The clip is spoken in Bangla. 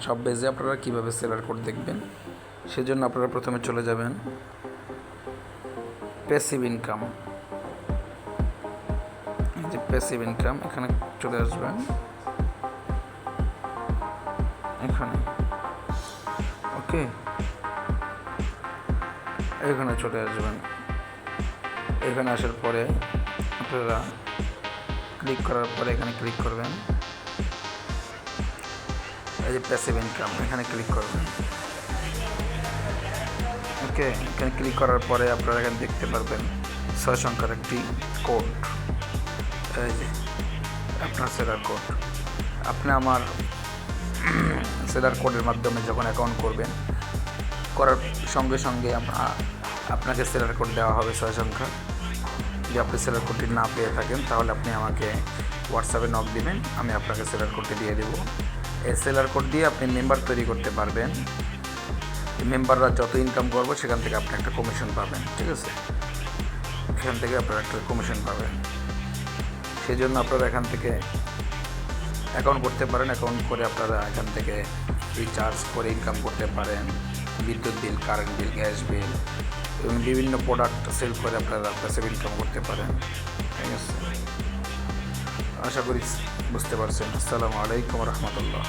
সব বেজে আপনারা কীভাবে সেলার কোড দেখবেন? সেজন্য আপনারা প্রথমে চলে যাবেন। প্যাসিভ ইনকাম যে প্যাসিভ ইনকাম এখানে চলে আসবেন। এখানে। ওকে এখানে চলে আসবেন। এখানে আসার পরে আপনারা ক্লিক করার পরে এখানে ক্লিক করবেন। এই যে প্যাসিভ ইনকাম এখানে ক্লিক করবেন ওকে এখানে ক্লিক করার পরে আপনারা এখানে দেখতে পারবেন ছয় সংখ্যার একটি কোড এই যে, আপনার সেলার কোড আপনি আমার সেলার কোডের মাধ্যমে যখন অ্যাকাউন্ট করবেন, করার সঙ্গে সঙ্গে আপনাকে সেলার কোড দেওয়া হবে ছয় সংখ্যা যদি আপনি সেলার কোডটি না পেয়ে থাকেন, তাহলে আপনি আমাকে হোয়াটসঅ্যাপে নক দিবেন, আমি আপনাকে সেলার কোডটি দিয়ে দেবো। এই সেলার কোড দিয়ে আপনি মেম্বার তৈরি করতে পারবেন। মেম্বাররা যত ইনকাম করব, সেখান থেকে আপনি একটা কমিশন পাবেন, ঠিক আছে? এখান থেকে আপনারা একটা কমিশন পাবেন। সেই জন্য আপনারা এখান থেকে অ্যাকাউন্ট করতে পারেন। অ্যাকাউন্ট করে আপনারা এখান থেকে রিচার্জ করে ইনকাম করতে পারেন। বিদ্যুৎ bill current bill gas bill এবং বিভিন্ন প্রোডাক্ট সেল করে আপনারা প্যাসিভ ইনকাম করতে পারেন, ঠিক আছে? আশা করি বুঝতে পারছেন। আসসালামু আলাইকুম রহমতুল্লাহ।